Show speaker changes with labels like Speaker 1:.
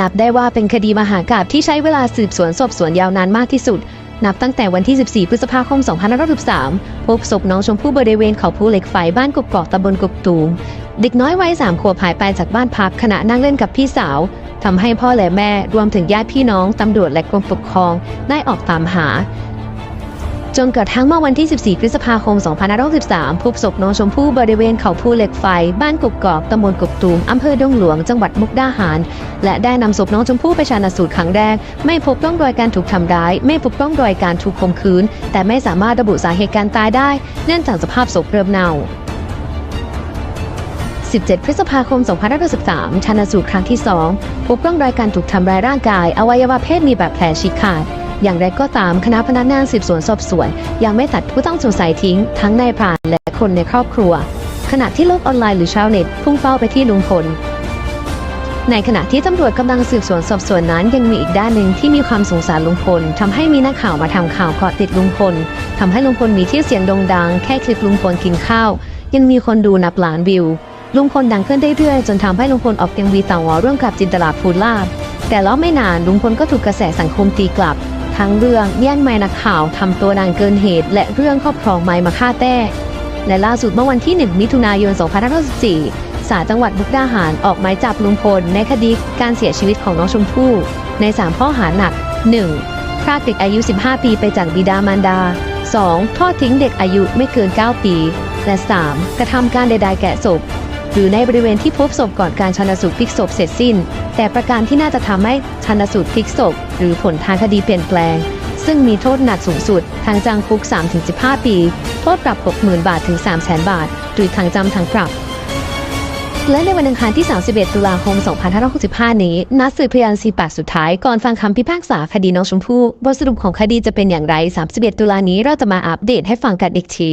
Speaker 1: นับได้ว่าเป็นคดีมหากาบที่ใช้เวลาสืบสวนสอบสวนยาวนานมากที่สุด นับตั้งแต่วันที่ 14 พฤษภาคม 2563 พบศพน้องชมพู่บริเวณเขาภูเหล็กไฟบ้านกบกอกตำบลกบตูม เด็กน้อยวัยสามขวบหายไปจากบ้านพักขณะนั่งเล่นกับพี่สาวทำให้พ่อและแม่รวมถึงญาติพี่น้องตำรวจและกรมปกครองได้ออกตามหา จนกระทั่งเมื่อวันที่ 14 พฤษภาคม 2563 พบศพน้องชมพู่บริเวณเขาภูเหล็กไฟ บ้านกบกอกตำบลกกตูม อำเภอดงหลวง จังหวัดมุกดาหาร และได้นำศพน้องชมพู่ไปชันสูตรครั้งแรก ไม่พบร่องรอยการถูกทำร้าย ไม่พบร่องรอยการถูกข่มขืน แต่ไม่สามารถระบุสาเหตุการตายได้ เนื่องจากสภาพศพเริ่มเน่า17 พฤษภาคม 2563ชันสูตรครั้งที่ 2 พบร่องรอยการถูกทำร้ายร่างกาย อวัยวะเพศมีบาดแผลฉีกขาด อย่างไรก็ตามคณะพนักงานสืบสวนสอบสวน ยังไม่ตัดผู้ต้องสงสัยทิ้ง ทั้งนายพรานและคนในครอบครัว ขณะที่โลกออนไลน์หรือชาวเน็ตพุ่งเป้าไปที่ลุงพลในขณะที่ตำรวจกำลังสืบสวนสอบสวนนั้นยังมีอีกด้านหนึ่งที่มีความสงสารลุงพลทำให้มีนักข่าวมาทำข่าวเกาะติดลุงพลทำให้ลุงพลมีชื่เสียงโด่งดัง แค่คลิปลุงพลกินข้าว ยังมีคนดูนับล้านวิว ลุงพลดังขึ้นเรื่อยๆจนทำให้ลุงพลออกเตียงวีต่างหวร่วมกับจินตลาภูลาภแต่แล้วไม่นานลุงพลก็ถูกกระแสสังคมตีกลับ ทั้งเรื่องแย่งไม้นักข่าวทำตัวนางเกินเหตุ และเรื่องครอบครองไม้มาฆ่าแต้และล่าสุดเมื่อวันที่ 1 มิถุนายน 2564 ศาลจังหวัดมุกดาหารออกหมายจับลุงพล ในคดีการเสียชีวิตของน้องชมพู่ ใน 3 ข้อหาหนัก 1. พรากเด็กอายุ 15 ปีไปจากบิดามารดา 2. ทอดทิ้งเด็กอายุไม่เกิน 9 ปี และ 3. กระทำการใดๆแก่ศพ หรือในบริเวณที่พบศพก่อนการชันสูตรพลิกศพเสร็จสิ้น แต่ประการที่น่าจะทำให้ชันสูตรพลิกศพ หรือผลทางคดีเปลี่ยนแปลง ซึ่งมีโทษหนักสูงสุดทางจำคุก 3-15 ปี โทษปรับ 60,000 บาทถึง 300,000 บาท หรือทางจำทางปรับและในวันอังคารที่ 31 ตุลาคม 2565 นี้ นัดสืบพยาน4ปากสุดท้าย ก่อนฟังคำพิพากษาคดีน้องชมพู่ บทสรุปของคดีจะเป็นอย่างไร 31 ตุลานี้เราจะมาอัปเดตให้ฟังกันอีกที